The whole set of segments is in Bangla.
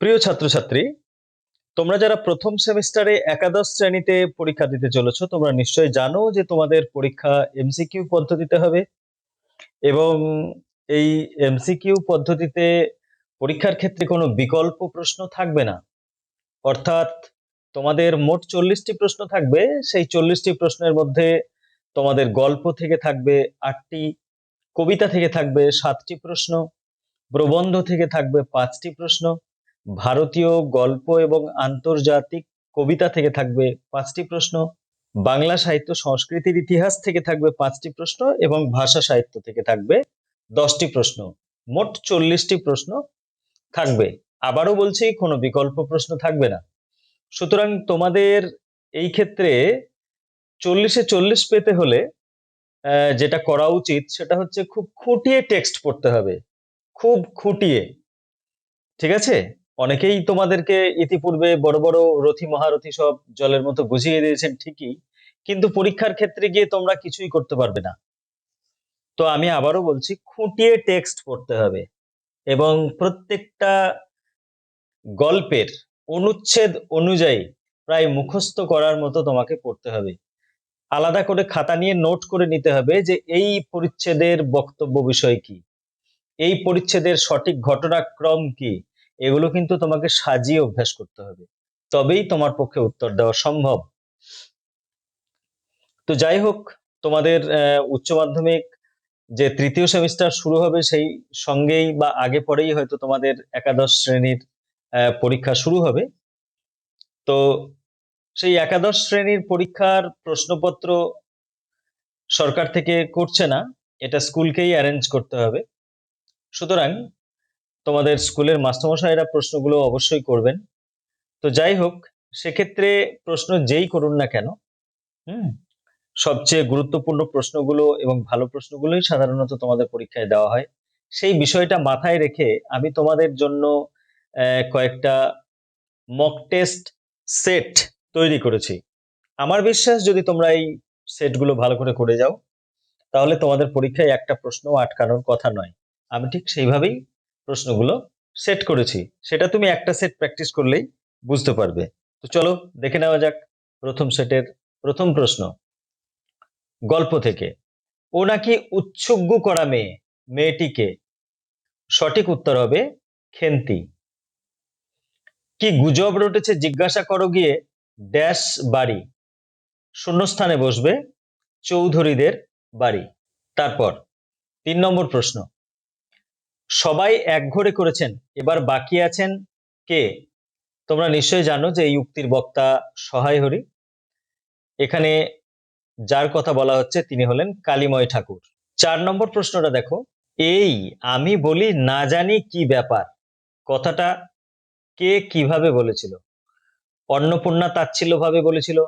প্রিয় ছাত্রছাত্রী, তোমরা যারা প্রথম সেমিস্টারে একাদশ শ্রেণীতে পরীক্ষা দিতে চলেছো, তোমরা নিশ্চয়ই জানো যে তোমাদের পরীক্ষা এমসিকিউ পদ্ধতিতে হবে এবং এই এমসিকিউ পদ্ধতিতে পরীক্ষার ক্ষেত্রে কোনো বিকল্প প্রশ্ন থাকবে না। অর্থাৎ তোমাদের মোট চল্লিশটি প্রশ্ন থাকবে, সেই চল্লিশটি প্রশ্নের মধ্যে তোমাদের গল্প থেকে থাকবে আটটি, কবিতা থেকে থাকবে সাতটি প্রশ্ন, প্রবন্ধ থেকে থাকবে পাঁচটি প্রশ্ন ভারতীয় গল্প এবং আন্তর্জাতিক কবিতা থেকে থাকবে পাঁচটি প্রশ্ন, বাংলা সাহিত্য সংস্কৃতির ইতিহাস থেকে থাকবে পাঁচটি প্রশ্ন এবং ভাষা সাহিত্য থেকে থাকবে দশটি প্রশ্ন। মোট চল্লিশটি প্রশ্ন থাকবে। আবারও বলছি, কোনো বিকল্প প্রশ্ন থাকবে না। সুতরাং তোমাদের এই ক্ষেত্রে চল্লিশে চল্লিশ পেতে হলে যেটা করা উচিত সেটা হচ্ছে খুব খুঁটিয়ে টেক্সট পড়তে হবে। খুব খুঁটিয়ে। ঠিক আছে? অনেকেই তোমাদেরকে ইতিপূর্বে বড় বড় রথী, মহারথী সব জলের মতো বুঝিয়ে দিয়েছেন ঠিকই, কিন্তু পরীক্ষার ক্ষেত্রে গিয়ে তোমরা কিছুই করতে পারবে না। তো আমি আবারও বলছি, খুঁটিয়ে টেক্সট পড়তে হবে এবং প্রত্যেকটা গল্পের অনুচ্ছেদ অনুযায়ী প্রায় মুখস্থ করার মতো তোমাকে পড়তে হবে। আলাদা করে খাতা নিয়ে নোট করে নিতে হবে যে এই পরিচ্ছেদের বক্তব্য বিষয় কি, এই পরিচ্ছেদের সঠিক ঘটনাক্রম কি এগুলো কিন্তু তোমাকে সাজিয়ে অভ্যাস করতে হবে। তবেই তোমার পক্ষে উত্তর দেওয়া সম্ভব। তো যাই হোক, তোমাদের উচ্চ মাধ্যমিক যে তৃতীয় সেমিস্টার শুরু হবে সেই সঙ্গেই বা আগে পরেই হয়তো তোমাদের একাদশ শ্রেণির পরীক্ষা শুরু হবে। তো সেই একাদশ শ্রেণির পরীক্ষার প্রশ্নপত্র সরকার থেকে করছে না। এটা স্কুলকেই অ্যারেঞ্জ করতে হবে। সুতরাং তোমাদের স্কুলের মাস্টারমশাইরা প্রশ্নগুলো অবশ্যই করবেন। তো যাই হোক, সেক্ষেত্রে প্রশ্ন যেই করুন না কেন, হুম, সবচেয়ে গুরুত্বপূর্ণ প্রশ্নগুলো এবং ভালো প্রশ্নগুলোই সাধারণত তোমাদের পরীক্ষায় দেওয়া হয়। সেই বিষয়টা মাথায় রেখে আমি তোমাদের জন্য কয়েকটা মক টেস্ট সেট তৈরি করেছি। আমার বিশ্বাস যদি তোমরা এই সেটগুলো ভালো করে করে যাও, তাহলে তোমাদের পরীক্ষায় একটা প্রশ্ন আটকানোর কথা নয়। আমি ঠিক সেইভাবেই প্রশ্নগুলো সেট করেছি। সেটা তুমি একটা সেট প্র্যাকটিস করলেই বুঝতে পারবে। তো চলো দেখে নেওয়া যাক প্রথম সেটের প্রথম প্রশ্ন। গল্প থেকে। ও নাকি উৎসুগ্য করা মেয়ে। মেয়েটিকে। সঠিক উত্তর হবে খেন্তি। কি গুজব রটেছে জিজ্ঞাসা করো গিয়ে ড্যাশ বাড়ি। শূন্যস্থানে বসবে চৌধুরীদের বাড়ি। তারপর তিন নম্বর প্রশ্ন। সবাই একঘরে করেছেন। এবার বাকি আছেন কে? তোমরা নিশ্চয়ই জানো যে এই উক্তির বক্তা সহায় হরি। এখানে যার কথা বলা হচ্ছে তিনি হলেন কালিময় ঠাকুর। চার নম্বর প্রশ্নটা দেখো। এই আমি বলি না জানি কি ব্যাপার। কথাটা কে কীভাবে বলেছিল? অন্নপূর্ণা তাচ্ছিল্য ভাবে বলেছিল।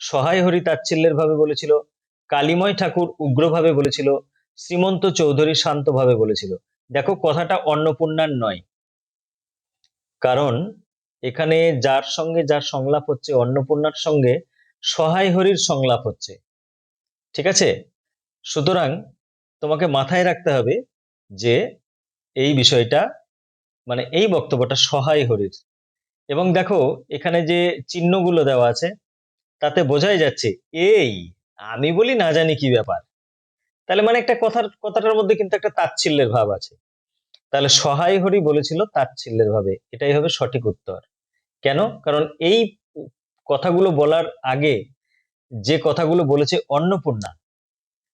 সহায় হরি তাচ্ছিল্যের ভাবে বলেছিল। কালিময় ঠাকুর উগ্রভাবে বলেছিল। শ্রীমন্ত চৌধুরী শান্তভাবে বলেছিল। দেখো কথাটা অন্নপূর্ণার নয়। কারণ এখানে যার সঙ্গে যার সংলাপ হচ্ছে, অন্নপূর্ণার সঙ্গে সহায় হরির সংলাপ হচ্ছে। ঠিক আছে? সুতরাং তোমাকে মাথায় রাখতে হবে যে এই বিষয়টা মানে এই বক্তব্যটা সহায় হরির। এবং দেখো, এখানে যে চিহ্নগুলো দেওয়া আছে, তাতে বোঝাই যাচ্ছে, এই, আমি বলি না জানি কি ব্যাপার। তাহলে মানে একটা কথার, কথাটার মধ্যে কিন্তু একটা তাচ্ছিল্যের ভাব আছে। তাহলে সহায় হরি বলেছিল তাচ্ছিল্যের ভাবে। এটাই হবে সঠিক উত্তর। কেন? কারণ এই কথাগুলো বলার আগে যে কথাগুলো বলেছে অন্নপূর্ণা,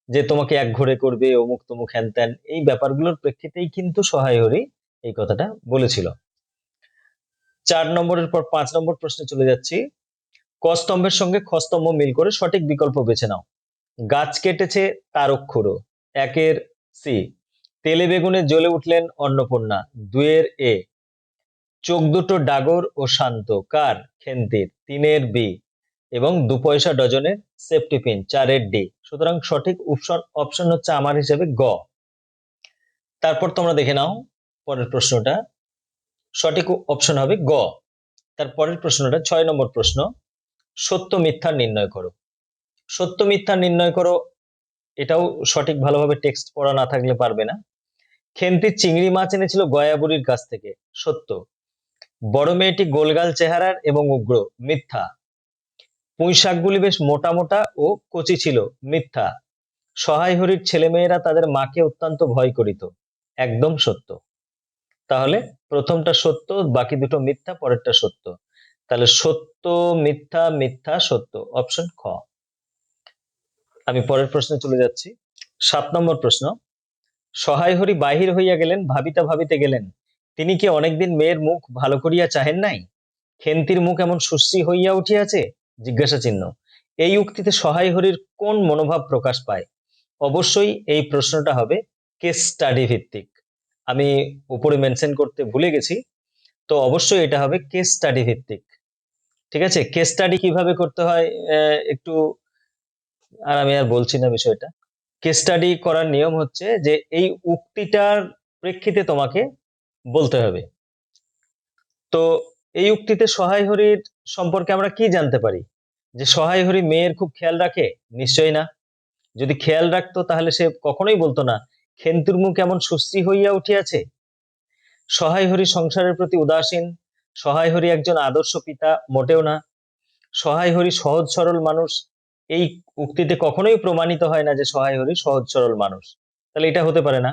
যে তোমাকে এক ঘরে করবে, অমুক তমুক হ্যান ত্যান, এই ব্যাপারগুলোর প্রেক্ষিতেই কিন্তু সহায় হরি এই কথাটা বলেছিল। চার নম্বরের পর পাঁচ নম্বর প্রশ্নে চলে যাচ্ছি। ক স্তম্ভের সঙ্গে খ স্তম্ভ মিল করে সঠিক বিকল্প বেছে নাও। গাছ কেটেছে তার অক্ষর একের সি, তেলে বেগুনে জ্বলে উঠলেন অন্নপূর্ণা দুয়ের এ। চোখ দুটো ডাগর ও শান্ত, কার? খেন্তির তিনের বি। এবং দু পয়সা ডজনের সেফটি পিন, চারের ডি। সুতরাং সঠিক অপশন অপশন হচ্ছে আমার হিসেবে গ। তারপর তোমরা দেখে নাও পরের প্রশ্নটা। সঠিক অপশন হবে গ। তার পরের প্রশ্নটা, ছয় নম্বর প্রশ্ন, সত্য মিথ্যা নির্ণয় করো। সত্য মিথ্যা নির্ণয় করো, এটাও সঠিক ভালোভাবে টেক্সট পড়া না থাকলে পারবে না। খেন্তি চিংড়ি মাছ এনেছিল গয়াবুড়ির কাছ থেকে, সত্য। বড় মেয়েটি গোলগাল চেহারার এবং উগ্র, মিথ্যা। পুঁই শাকগুলি বেশ মোটা মোটা ও কচি ছিল, মিথ্যা। সহায় হরির ছেলেমেয়েরা তাদের মাকে অত্যন্ত ভয় করিত, একদম সত্য। তাহলে প্রথমটা সত্য, বাকি দুটো মিথ্যা, পরেরটা সত্য। তাহলে সত্য, মিথ্যা মিথ্যা, সত্য, অপশন খ। আমি পরের প্রশ্নে চলে যাচ্ছি। সাত নম্বর প্রশ্ন, সহায় হরি বাহির হইয়া গেলেন, ভাবিতা ভাবিতে গেলেন। তিনি কি অনেকদিন মেয়ের মুখ ভালো করিয়া চাহেন নাই? খেন্তির মুখ এমন সুশ্রী হইয়া উঠিয়াছে? জিজ্ঞাসা চিহ্ন। এই উক্তিতে সহায় হরির কোন মনোভাব প্রকাশ পায়? অবশ্যই এই প্রশ্নটা হবে কেস স্টাডি ভিত্তিক। আমি উপরে মেনশন করতে ভুলে গেছি, তো অবশ্যই এটা হবে কেস স্টাডি ভিত্তিক। ঠিক আছে? কেস স্টাডি কীভাবে করতে হয়? একটু আর আমি আর বলছি না বিষয়টা। কেস স্টাডি করার নিয়ম হচ্ছে যে এই উক্তিটার প্রেক্ষিতে তোমাকে বলতে হবে। তো এই উক্তিতে সহায় হরির সম্পর্কে আমরা কি জানতে পারি? যে সহায় হরি মেয়ের খুব খেয়াল রাখে? নিশ্চয়ই না। যদি খেয়াল রাখতো তাহলে সে কখনোই বলতো না, খেন্তুর মুখ এমন সুশ্রী হইয়া উঠিয়াছে? সহায় হরি সংসারের প্রতি উদাসীন। সহায় হরি একজন আদর্শ পিতা, মোটেও না। সহায় হরি সহজ সরল মানুষ। এই উক্তিতে কখনোই প্রমাণিত হয় না যে সহায় হরি সহজ সরল মানুষ। তাহলে এটা হতে পারে না।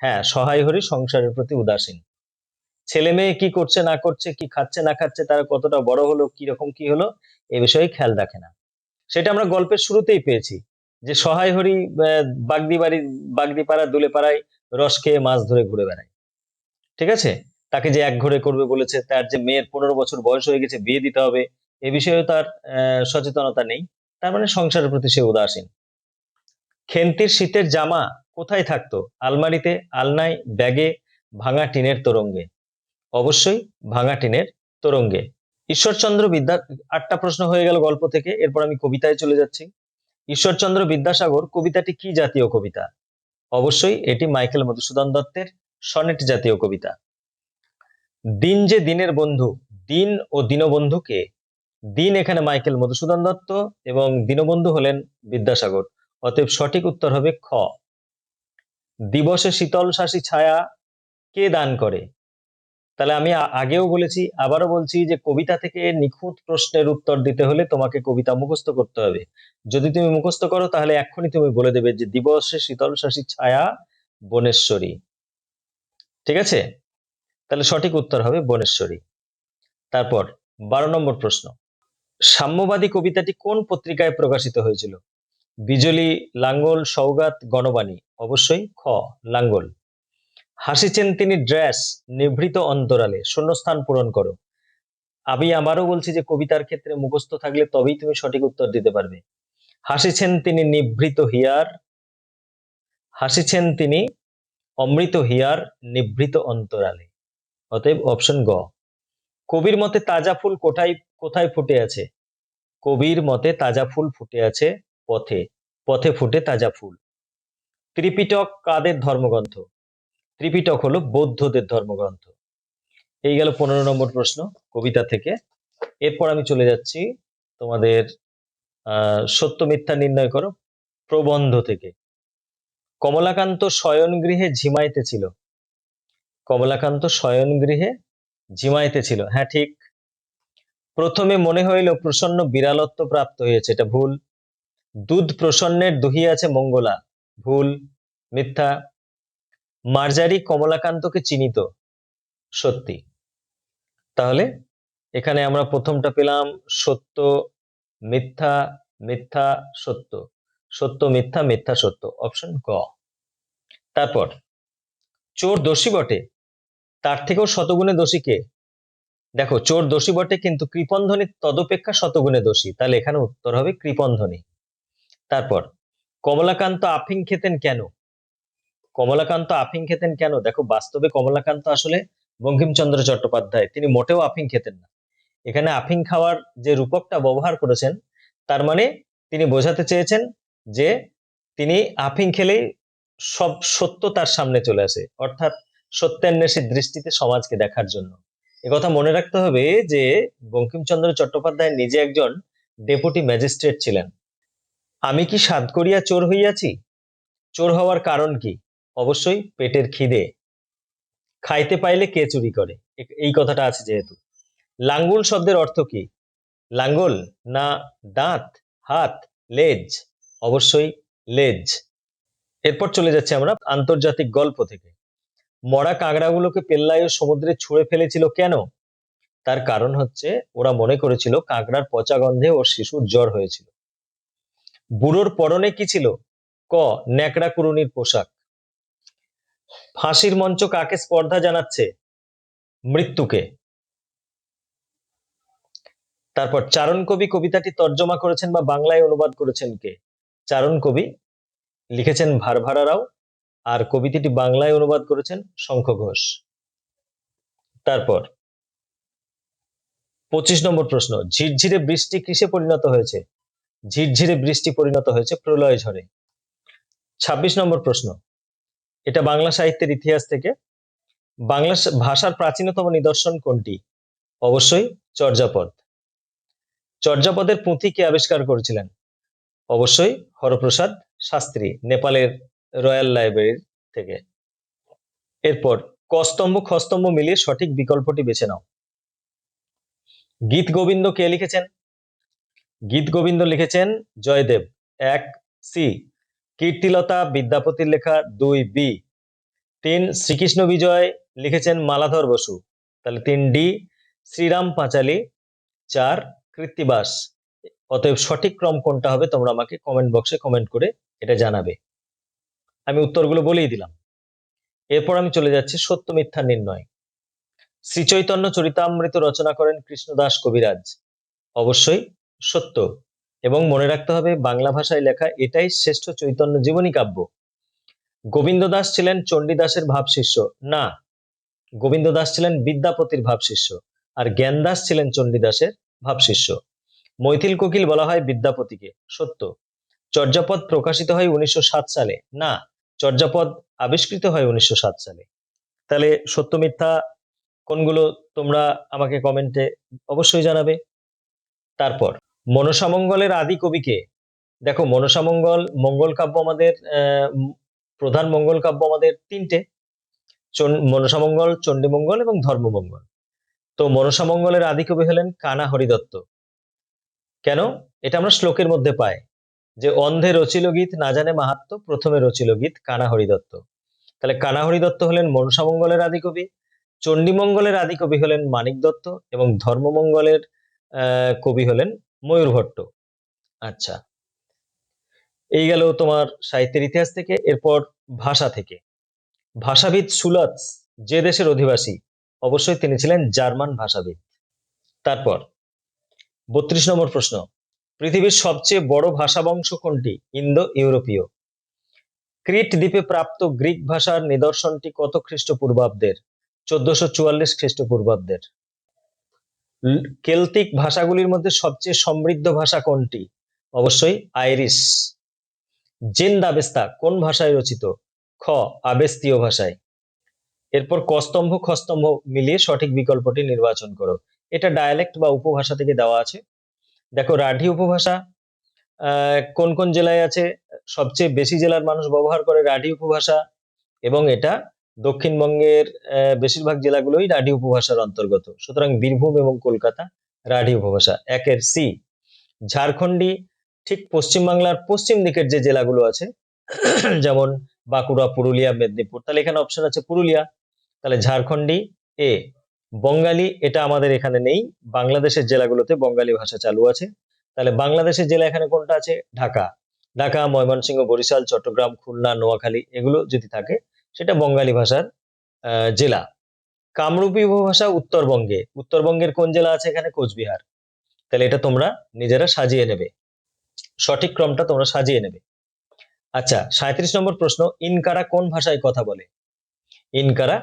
হ্যাঁ সহায় হরি সংসারের প্রতি উদাসীন। ছেলে মেয়ে কি করছে, না করছে, কি খাচ্ছে, না খাচ্ছে, তারা কতটা বড় হলো কি রকম কি হলো, এ বিষয়ে খেয়াল রাখে না। সেটা আমরা গল্পের শুরুতেই পেয়েছি যে সহায় হরি বাগদি বাড়ি দুলে পাড়ায় রস খেয়ে মাছ ধরে ঘুরে বেড়ায়। ঠিক আছে? তাকে যে এক ঘরে করবে বলেছে, তার যে মেয়ের পনেরো বছর বয়স হয়ে গেছে, বিয়ে দিতে হবে, এ বিষয়েও তার সচেতনতা নেই। তার মানে সংসারের প্রতি সে উদাসীন। খেন্তির শীতের জামা কোথায় থাকতো? আলমারিতে, আলনায়, ব্যাগে, ভাঙা টিনের তোরঙ্গে। অবশ্যই ভাঙা টিনের তোরঙ্গে। ঈশ্বরচন্দ্র বিদ্যা, আটটা প্রশ্ন হয়ে গেল গল্প থেকে, এরপর আমি কবিতায় চলে যাচ্ছি। ঈশ্বরচন্দ্র বিদ্যাসাগর, কবিতাটি কি জাতীয় কবিতা? অবশ্যই এটি মাইকেল মধুসূদন দত্তের সনেট জাতীয় কবিতা। দিন যে দিনের বন্ধু, দিন ও দীনবন্ধুকে দিন এখানে মাইকেল মধুসূদন দত্ত এবং দীনবন্ধু হলেন বিদ্যাসাগর। অতএব সঠিক উত্তর হবে খ। দিবসে শীতল শাসী ছায়া কে দান করে? তাহলে আমি আগেও বলেছি, আবারও বলছি যে কবিতা থেকে নিখুঁত প্রশ্নের উত্তর দিতে হলে তোমাকে কবিতা মুখস্থ করতে হবে। যদি তুমি মুখস্থ করো, তাহলে এক্ষুনি তুমি বলে দেবে যে দিবসে শীতল শাসী ছায়া বনেশ্বরী। ঠিক আছে? তাহলে সঠিক উত্তর হবে বনেশ্বরী। তারপর বারো নম্বর প্রশ্ন। সাম্যবাদী কবিতাটি কোন পত্রিকায় প্রকাশিত হয়েছিল? বিজলি, লাঙ্গল সৌগাত গণবাণী, অবশ্যই খ, লাঙ্গল। হাসিছেন তিনি ড্রেস নিভৃত অন্তরালে, শূন্যস্থান পূরণ করো। আমি আবারও বলছি যে কবিতার ক্ষেত্রে মুখস্থ থাকলে তবেই তুমি সঠিক উত্তর দিতে পারবে। হাসিছেন তিনি নিভৃত হিয়ার, হাসিছেন তিনি অমৃত হিয়ার, নিভৃত অন্তরালে। অতএব অপশন গ। কবির মতে তাজা ফুল কোথায় কোথায় ফুটে আছে? কবির মতে তাজা ফুল ফুটে আছে পথে পথে ফুটে তাজা ফুল। ত্রিপিটক কাদের ধর্মগ্রন্থ? ত্রিপিটক হলো বৌদ্ধদের ধর্মগ্রন্থ। এই গেল পনেরো নম্বর প্রশ্ন কবিতা থেকে। এরপর আমি চলে যাচ্ছি তোমাদের সত্য মিথ্যা নির্ণয় করো প্রবন্ধ থেকে। কমলাকান্ত শয়ন গৃহে ঝিমাইতে ছিল কমলাকান্ত শয়ন গৃহে ঝিমাইতে ছিল। হ্যাঁ ঠিক। প্রথমে মনে হইল প্রসন্ন বিড়ালত্ব প্রাপ্ত হয়েছে, এটা ভুল। দুধ প্রসন্নের দহিয়াছে মঙ্গলা, ভুল, মিথ্যা। মার্জারি কমলাকান্তকে চিনিত, সত্যি। তাহলে এখানে আমরা প্রথমটা পেলাম সত্য, মিথ্যা মিথ্যা, সত্য। সত্য, মিথ্যা মিথ্যা, সত্য। অপশন ক। তারপর চোর দোষী বটে। তার থেকেও শতগুণে দোষী কে? দেখো, চোর দোষী বটে, কিন্তু কৃপন্ধনী তদপেক্ষা শতগুণে দোষী। তাহলে এখানে উত্তর হবে কৃপন্ধনী তারপর, কমলাকান্ত আফিং খেতেন কেন? কমলাকান্ত আফিং খেতেন কেন? দেখো, বাস্তবে কমলাকান্ত আসলে বঙ্কিমচন্দ্র চট্টোপাধ্যায়। তিনি মোটেও আফিং খেতেন না। এখানে আফিং খাওয়ার যে রূপকটা ব্যবহার করেছেন, তার মানে তিনি বোঝাতে চেয়েছেন যে তিনি আফিং খেলেই সব সত্য তার সামনে চলে আসে। অর্থাৎ সত্যান্বেষী দৃষ্টিতে সমাজকে দেখার জন্য। কথা মনে রাখতে হবে যে, বঙ্কিমচন্দ্র চট্টোপাধ্যায় নিজে একজন ডেপুটি ম্যাজিস্ট্রেট ছিলেন। আমি কি সাদ করিয়া চোর হইয়াছি? চোর হওয়ার কারণ কি? অবশ্যই পেটের খিদে। খাইতে পাইলে কে চুরি করে? এই কথাটা আছে যেহেতু। লাঙ্গুল শব্দের অর্থ কি? লাঙ্গল না দাঁত, হাত, লেজ। অবশ্যই লেজ। এরপর চলে যাচ্ছে আমরা আন্তর্জাতিক গল্প থেকে। মরা কাঁকড়াগুলোকে পেল্লায় সমুদ্রে ছুঁড়ে ফেলেছিল কেন? তার কারণ হচ্ছে, ওরা মনে করেছিল কাঁকড়ার পচা গন্ধে ওর শিশুর জ্বর হয়েছিল। বুড়োর পরনে কি ছিল? ক, ন্যাকড়া কুরুনির পোশাক। ফাঁসির মঞ্চ কাকে স্পর্ধা জানাচ্ছে? মৃত্যুকে। তারপর, চারণ কবি কবিতাটি তর্জমা করেছেন বা বাংলায় অনুবাদ করেছেন কে? চারণ কবি লিখেছেন ভারভারা রাও আর কবিতাটি বাংলায় অনুবাদ করেছেন শঙ্খ ঘোষ। তারপর, পঁচিশ নম্বর প্রশ্ন, ঝিরঝিরে বৃষ্টি কিসে পরিণত হয়েছে? ঝিরঝিরে বৃষ্টি পরিণত হয়েছে প্রলয় ঝড়ে। ছাব্বিশ নম্বর প্রশ্ন, এটা বাংলা সাহিত্যের ইতিহাস থেকে। বাংলা ভাষার প্রাচীনতম নিদর্শন কোনটি? অবশ্যই চর্যাপদ। চর্যাপদের পুঁথি কে আবিষ্কার করেছিলেন? অবশ্যই হরপ্রসাদ শাস্ত্রী, নেপালের রয়্যাল লাইব্রেরি থেকে। এরপর কস্তম্ভ, খস্তম্ভ মিলিয়ে সঠিক বিকল্পটি বেছে নাও। গীত গোবিন্দ কে লিখেছেন? গীত গোবিন্দ লিখেছেন জয়দেব, এক সি। কীর্তিলতা বিদ্যাপতির লেখা দুই বি। তিন শ্রীকৃষ্ণ বিজয় লিখেছেন মালাধর বসু। তাহলে তিন ডি, শ্রীরাম পাঁচালী, চার কৃত্তিবাস। অতএব সঠিক ক্রম কোনটা হবে তোমরা আমাকে কমেন্ট বক্সে কমেন্ট করে এটা জানাবে। আমি উত্তরগুলো বলেই দিলাম। এরপর আমি চলে যাচ্ছি সত্য মিথ্যা নির্ণয়। শ্রী চৈতন্য চরিতামৃত রচনা করেন কৃষ্ণদাস কবিরাজ। অবশ্যই সত্য এবং মনে রাখতে হবে বাংলা ভাষায় লেখা এটাই শ্রেষ্ঠ চৈতন্য জীবনী কাব্য। গোবিন্দ দাস ছিলেন চণ্ডীদাসের ভাবশিষ্য। না গোবিন্দ দাস ছিলেন বিদ্যাপতির ভাবশিষ্য আর জ্ঞানদাস ছিলেন চণ্ডীদাসের ভাবশিষ্য। মৈথিল কোকিল বলা হয় বিদ্যাপতিকে। সত্য। চর্যাপদ প্রকাশিত হয় উনিশশো সাত সালে। না চর্যাপদ আবিষ্কৃত হয় উনিশশো সাত সালে। তাহলে সত্য মিথ্যা কোনগুলো তোমরা আমাকে কমেন্টে অবশ্যই জানাবে। তারপর মনসামঙ্গলের আদি কবিকে। দেখো মনসামঙ্গল মঙ্গল কাব্য আমাদের প্রধান মঙ্গল কাব্য আমাদের তিনটে। মনসামঙ্গল চণ্ডীমঙ্গল এবং ধর্মমঙ্গল তো মনসামঙ্গলের আদি কবি হলেন কানা হরিদত্ত। কেন? এটা আমরা শ্লোকের মধ্যে পাই। যে অন্ধে রচিল গীত, না জানে মাহাত্ম প্রথমে রচিল গীত কানা হরিদত্ত তাহলে কানা হরিদত্ত হলেন মনসামঙ্গলের আদিকবি চণ্ডীমঙ্গলের আদিকবি হলেন মানিক দত্ত, এবং ধর্মমঙ্গলের কবি হলেন ময়ূর ভট্ট। আচ্ছা এই গেল তোমার সাহিত্যের ইতিহাস থেকে, এরপর ভাষা থেকে। ভাষাবিদ সুলৎস, যে দেশের অধিবাসী, অবশ্যই তিনি ছিলেন জার্মান ভাষাবিদ। তারপর, বত্রিশ নম্বর প্রশ্ন। পৃথিবীর সবচেয়ে বড় ভাষা বংশ কোনটি? ইন্দো ইউরোপীয় ক্রিট দ্বীপে প্রাপ্ত গ্রিক ভাষার নিদর্শনটি কত খ্রিস্টপূর্বাব্দের? চোদ্দশো চুয়াল্লিশ খ্রিস্টপূর্বাব্দের। কেলতিক ভাষাগুলির মধ্যে সবচেয়ে সমৃদ্ধ ভাষা কোনটি? অবশ্যই আইরিশ। জেন দাবেস্তা কোন ভাষায় রচিত? খ, আবেস্তীয় ভাষায়। এরপর কস্তম্ভ খস্তম্ভ মিলিয়ে সঠিক বিকল্পটি নির্বাচন করো। এটা ডায়ালেক্ট বা উপভাষা থেকে দেওয়া আছে। দেখো রাঢ়ী উপভাষা কোন কোন জেলায় আছে? সবচেয়ে বেশি জেলার মানুষ ব্যবহার করে রাঢ়ী উপভাষা এবং এটা দক্ষিণবঙ্গের বেশিরভাগ জেলাগুলোই রাঢ়ী উপভাষার অন্তর্গত। সুতরাং বীরভূম এবং কলকাতা রাঢ়ী উপভাষা। একের সি, ঝাড়খণ্ডী, ঠিক পশ্চিমবাংলার পশ্চিম দিকের যে জেলাগুলো আছে, যেমন বাঁকুড়া, পুরুলিয়া, মেদিনীপুর, তাহলে এখানে অপশন আছে পুরুলিয়া, তাহলে ঝাড়খণ্ডী, এ বঙ্গালী এটা আমাদের এখানে নেই। বাংলাদেশের জেলাগুলোতে বঙ্গালী ভাষা চালু আছে। তাহলে বাংলাদেশের জেলা এখানে কোনটা আছে? ঢাকা। ঢাকা, ময়মনসিংহ, বরিশাল, চট্টগ্রাম, খুলনা, নোয়াখালী এগুলো যদি থাকে, সেটা বঙ্গালী ভাষার জেলা। কামরূপী উপভাষা উত্তরবঙ্গে। উত্তরবঙ্গের কোন জেলা আছে এখানে? কোচবিহার। তাহলে এটা তোমরা নিজেরা সাজিয়ে নেবে। সঠিক ক্রমটা তোমরা সাজিয়ে নেবে। আচ্ছা সাঁত্রিশ নম্বর প্রশ্ন, ইনকারা কোন ভাষায় কথা বলে? ইনকারা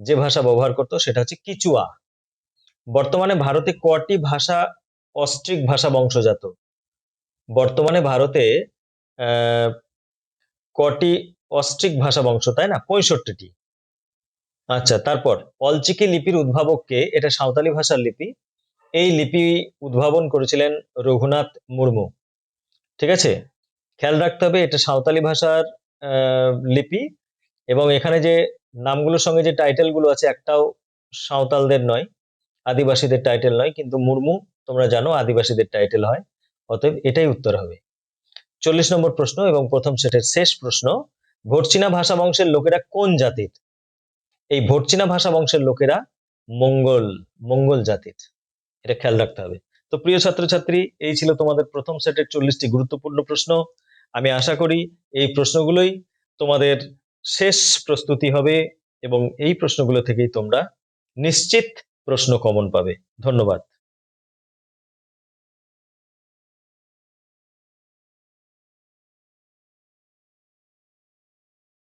যে ভাষা ব্যবহার করতো সেটা হচ্ছে কিচুয়া। বর্তমানে ভারতে কটি ভাষা অস্ট্রিক ভাষা বংশজাত? বর্তমানে ভারতে কটি অস্ট্রিক ভাষা বংশ, তাই না? পঁয়ষট্টিটি। আচ্ছা তারপর অলচিকি লিপির উদ্ভাবককে, এটা সাঁওতালি ভাষার লিপি, এই লিপি উদ্ভাবন করেছিলেন রঘুনাথ মুর্মু। ঠিক আছে? খেয়াল রাখতে হবে, এটা সাঁওতালি ভাষার লিপি এবং এখানে যে নামগুলোর সঙ্গে যে টাইটেলগুলো আছে, একটাও সাঁওতালদের নয়, আদিবাসীদের টাইটেল নয়, কিন্তু মুর্মু, তোমরা জানো আদিবাসীদের টাইটেল হয়, অতএব এটাই উত্তর হবে। চল্লিশ নম্বর প্রশ্ন এবং প্রথম সেটের শেষ প্রশ্ন ভোটচীনা ভাষা বংশের লোকেরা কোন জাতির? এই ভোটচীনা ভাষা বংশের লোকেরা মঙ্গল মঙ্গল জাতির। এটা খেয়াল রাখতে হবে। তো প্রিয় ছাত্রছাত্রী, এই ছিল তোমাদের প্রথম সেটের চল্লিশটি গুরুত্বপূর্ণ প্রশ্ন। আমি আশা করি এই প্রশ্নগুলোই তোমাদের শেষ প্রস্তুতি হবে এবং এই প্রশ্নগুলো থেকেই তোমরা নিশ্চিত প্রশ্ন কমন পাবে। ধন্যবাদ।